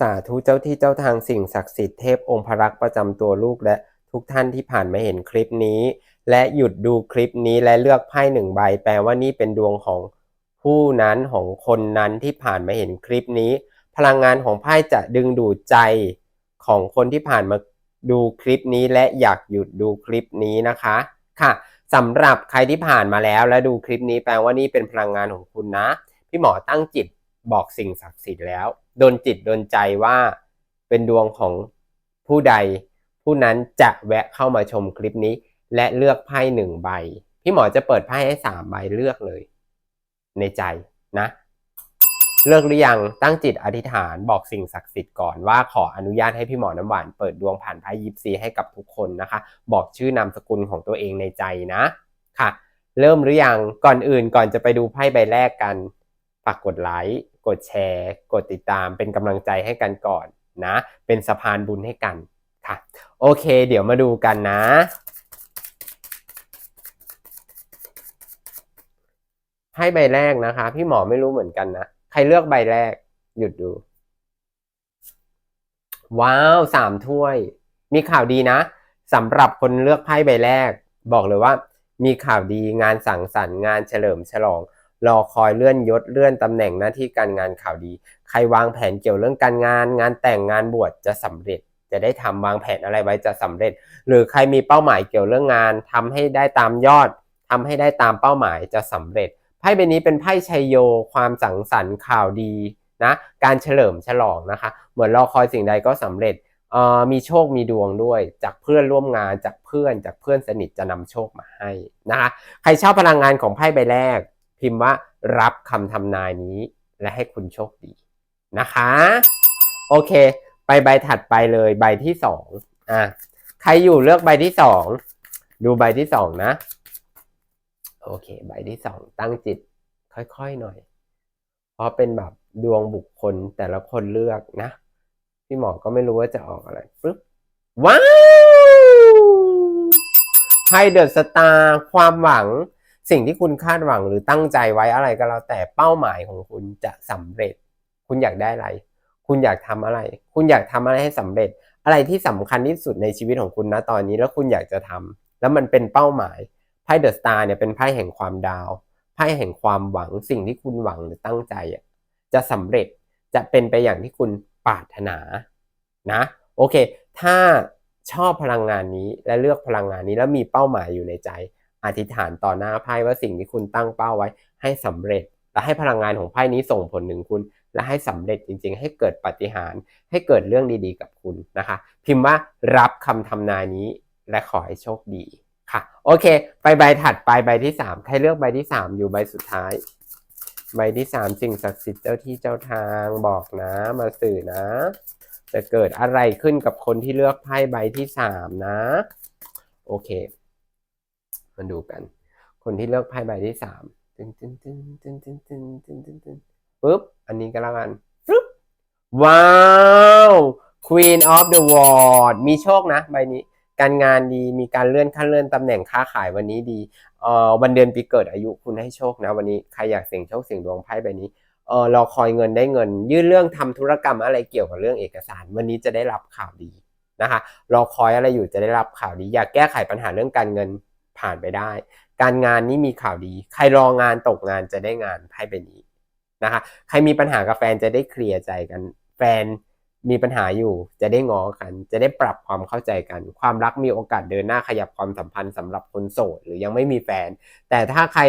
สาธุเจ้าที่เจ้าทางสิ่งศักดิ์สิทธิ์เทพองค์พระรักษ์ประจำตัวลูกและทุกท่านที่ผ่านมาเห็นคลิปนี้ และหยุดดูคลิปนี้และเลือกไพ่หนึ่งใบ แปลว่านี่เป็นดวงของผู้นั้นของคนนั้นที่ผ่านมาเห็นคลิปนี้ พลังงานของไพ่จะดึงดูดใจของคนที่ผ่านมาดูคลิปนี้และอยากหยุดดูคลิปนี้นะคะค่ะสำหรับใครที่ผ่านมาแล้วและดูคลิปนี้แปลว่านี่เป็นพลังงานของคุณนะ พี่หมอตั้งจิตบอกสิ่งศักดิ์สิทธิ์แล้ว โดนจิตโดนใจว่าเป็นดวงของผู้ใด ผู้นั้นจะแวะเข้ามาชมคลิปนี้ และเลือกไพ่หนึ่งใบ พี่หมอจะเปิดไพ่ให้สามใบเลือกเลย ในใจนะ เลือกหรือยังตั้งจิตอธิษฐานบอกสิ่งศักดิ์สิทธิ์ก่อนว่าขออนุญาตให้พี่หมอน้ำหวานเปิดดวงผ่านไพ่ยิปซีให้กับทุกคนนะคะ บอกชื่อนามสกุลของตัวเองในใจนะค่ะ เริ่มหรือยังก่อนอื่นก่อนจะไปดูไพ่ใบแรกกันฝากกดไลค์ กดแชร์ กดติดตามเป็นกำลังใจให้กันก่อนนะ เป็นสะพานบุญให้กันค่ะ โอเค เดี๋ยวมาดูกันนะไพ่ใบแรกนะคะ พี่หมอไม่รู้เหมือนกันนะ ใครเลือกใบแรก หยุดดู ว้าวสามถ้วย มีข่าวดีนะสำหรับคนเลือกไพ่ใบแรก บอกเลยว่า มีข่าวดีงานสังสรรค์งานเฉลิมฉลอง รอคอยเลื่อนยศเลื่อนตำแหน่งหน้าที่การงานข่าวดี ใครวางแผนเกี่ยวเรื่องการงาน งานแต่งงานบวชจะสำเร็จ จะได้ทำวางแผนอะไรไว้จะสำเร็จ หรือใครมีเป้าหมายเกี่ยวเรื่องงานทำให้ได้ตามยอดทำให้ได้ตามเป้าหมายจะสำเร็จไพ่ใบนี้เป็นไพ่ชัยโยความสังสรรค์ข่าวดีนะการเฉลิมฉลองนะคะ เหมือนรอคอยสิ่งใดก็สำเร็จมีโชคมีดวงด้วยจากเพื่อนร่วมงานจากเพื่อนจากเพื่อนสนิทจะนำโชคมาให้นะคะใครชอบพลังงานของไพ่ใบแรก พิมพ์ว่ารับคำทำนายนี้ และให้คุณโชคดีนะคะ โอเค ไปใบถัดไปเลยใบที่สองอะใครอยู่เลือกใบที่สองดูใบที่สองนะ โอเค ใบที่สองตั้งจิตค่อยๆหน่อย เพราะเป็นแบบดวงบุคคลแต่ละคนเลือกนะ พี่หมอก็ไม่รู้ว่าจะออกอะไรปึ๊บว้าวไพ่เดอะสตาร์ความหวัง สิ่งที่คุณคาดหวังหรือตั้งใจไว้อะไรก็แล้วแต่เป้าหมายของคุณจะสำเร็จ คุณอยากได้อะไร คุณอยากทำอะไร คุณอยากทำอะไรให้สำเร็จ อะไรที่สำคัญที่สุดในชีวิตของคุณนะตอนนี้แล้วคุณอยากจะทำแล้วมันเป็นเป้าหมายไพ่เดอะสตาร์เนี่ยเป็นไพ่แห่งความดาวไพ่แห่งความหวังสิ่งที่คุณหวังหรือตั้งใจอะจะสำเร็จจะเป็นไปอย่างที่คุณปรารถนานะโอเค ถ้าชอบพลังงานนี้และเลือกพลังงานนี้แล้วมีเป้าหมายอยู่ในใจ อธิษฐานต่อหน้าไพ่ว่าสิ่งที่คุณตั้งเป้าไว้ ให้สำเร็จ และให้พลังงานของไพ่นี้ส่งผลถึงคุณ และให้สำเร็จจริง ๆ ให้เกิดปาฏิหารย์ให้เกิดเรื่องดีๆ กับคุณนะคะ พิมพ์ว่ารับคำทำนายนี้และขอให้โชคดีค่ะโอเค ไปใบถัดไปใบที่สามใครเลือกใบที่สามอยู่ใบสุดท้าย ใบที่สามสิ่งศักดิ์สิทธิ์เจ้าที่เจ้าทางบอกนะมาสื่อนะ จะเกิดอะไรขึ้นกับคนที่เลือกไพ่ใบที่สามนะ โอเค มาดูกัน คนที่เลือกไพ่ใบที่สามตึ้งตึ้งตึ้งตึ้งตึ้งตึ้งตึ้งตึ้งตึ้งปุ๊บ อันนี้ก็แล้วกันปุ๊บว้าว Queen of the World มีโชคนะใบนี้ การงานดีมีการเลื่อนขั้นเลื่อนตำแหน่งค้าขายวันนี้ดีเอ่อวันเดือนปีเกิดอายุคุณให้โชคนะ วันนี้ใครอยากเสี่ยงโชคเสี่ยงดวงไพ่ใบนี้เออรอคอยเงินได้เงิน ยื่นเรื่องทำธุรกรรมอะไรเกี่ยวกับเรื่องเอกสาร วันนี้จะได้รับข่าวดีนะคะรอคอยอะไรอยู่จะได้รับข่าวดี อยากแก้ไขปัญหาเรื่องการเงิน ผ่านไปได้ การงานนี้มีข่าวดี ใครรองานตกงานจะได้งานไพ่ใบนี้นะคะใครมีปัญหากับแฟนจะได้เคลียร์ใจกันแฟนมีปัญหาอยู่จะได้งอกัน จะได้ปรับความเข้าใจกัน ความรักมีโอกาสเดินหน้าขยับความสัมพันธ์สำหรับคนโสด หรือยังไม่มีแฟน แต่ถ้าใคร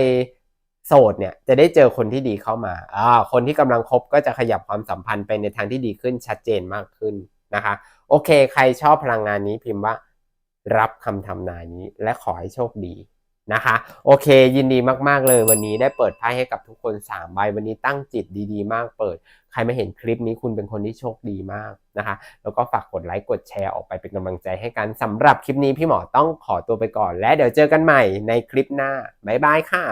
โสดเนี่ยจะได้เจอคนที่ดีเข้ามาอ่าคนที่กำลังคบก็จะขยับความสัมพันธ์ไปในทางที่ดีขึ้นชัดเจนมากขึ้นนะคะ โอเค ใครชอบพลังงานนี้พิมพ์ว่า รับคำทำนายนี้และขอให้โชคดีนะคะ โอเค ยินดีมาก ๆ เลยวันนี้ได้เปิดไพ่ให้กับทุกคน 3 ใบ วันนี้ตั้งจิตดี ๆ มากเปิด ใครมาเห็นคลิปนี้คุณเป็นคนที่โชคดีมากนะคะ แล้วก็ฝากกดไลค์กดแชร์ออกไปเป็นกำลังใจให้กันสำหรับคลิปนี้พี่หมอต้องขอตัวไปก่อน และเดี๋ยวเจอกันใหม่ในคลิปหน้าบ๊ายบายค่ะ